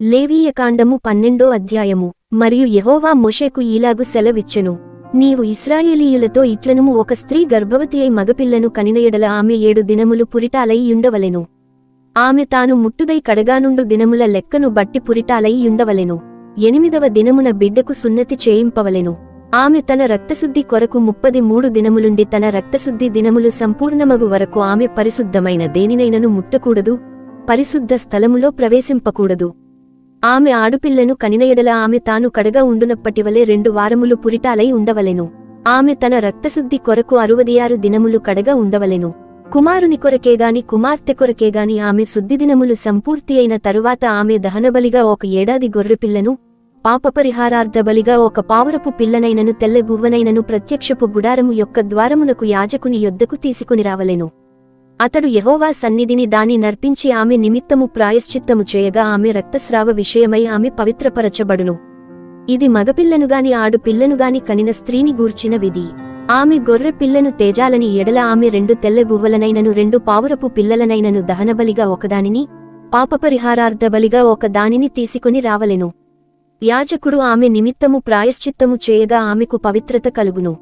లేవీయకాండము పన్నెండో అధ్యాయము. మరియు యహోవా మోషేకు ఈలాగు సెలవిచ్చెను. నీవు ఇస్రాయేలీయులతో ఇట్లనుము ఒక స్త్రీ గర్భవతి అయి మగపిల్లను కనినయడల ఆమె ఏడు దినములు పురిటాలైయుండవలెను ఆమె తాను ముట్టుదై కడగానుండు దినముల లెక్కను బట్టి పురిటాలై యుండవలెను. ఎనిమిదవ దినమున బిడ్డకు సున్నతి చేయింపవలెను. ఆమె తన రక్తశుద్ధి కొరకు ముప్పది మూడు దినములుండి తన రక్తశుద్ధి దినములు సంపూర్ణమగు వరకు ఆమె పరిశుద్ధమైన దేనినైనను ముట్టకూడదు పరిశుద్ధ స్థలములో ప్రవేశింపకూడదు. ఆమె ఆడుపిల్లను కనినయడల ఆమె తాను కడగా ఉండునప్పటివలే రెండు వారములు పురిటాలై ఉండవలెను. ఆమె తన రక్తశుద్ధి కొరకు అరువదియారు దినములు కడగా ఉండవలెను. కుమారుని కొరకేగాని కుమార్తె కొరకేగాని ఆమె శుద్ధి దినములు సంపూర్తి అయిన తరువాత ఆమె దహనబలిగా ఒక ఏడాది గొర్రెపిల్లను పాపపరిహారార్థబలిగా ఒక పావురపు పిల్లనైనను తెల్లగువ్వనైనను ప్రత్యక్షపు గుడారము యొక్క ద్వారమునకు యాజకుని యొద్దకు తీసుకుని రావలెను. అతడు యహోవా సన్నిధిని దాని నర్పించి ఆమె నిమిత్తము ప్రాయశ్చిత్తము చేయగా ఆమె రక్తస్రావ విషయమై ఆమె పవిత్రపరచబడును. ఇది మగపిల్లనుగాని ఆడుపిల్లనుగాని కనిన స్త్రీని గూర్చిన విధి. ఆమె గొర్రె పిల్లను తేజాలని ఎడల ఆమె రెండు తెల్ల గువ్వలనైనను రెండు పావురపు పిల్లలనైనను దహనబలిగా ఒకదానిని పాపపరిహారార్థబలిగా ఒకదానిని ఒక దానిని తీసుకుని రావలెను. యాజకుడు ఆమె నిమిత్తము ప్రాయశ్చిత్తము చేయగా ఆమెకు పవిత్రత కలుగును.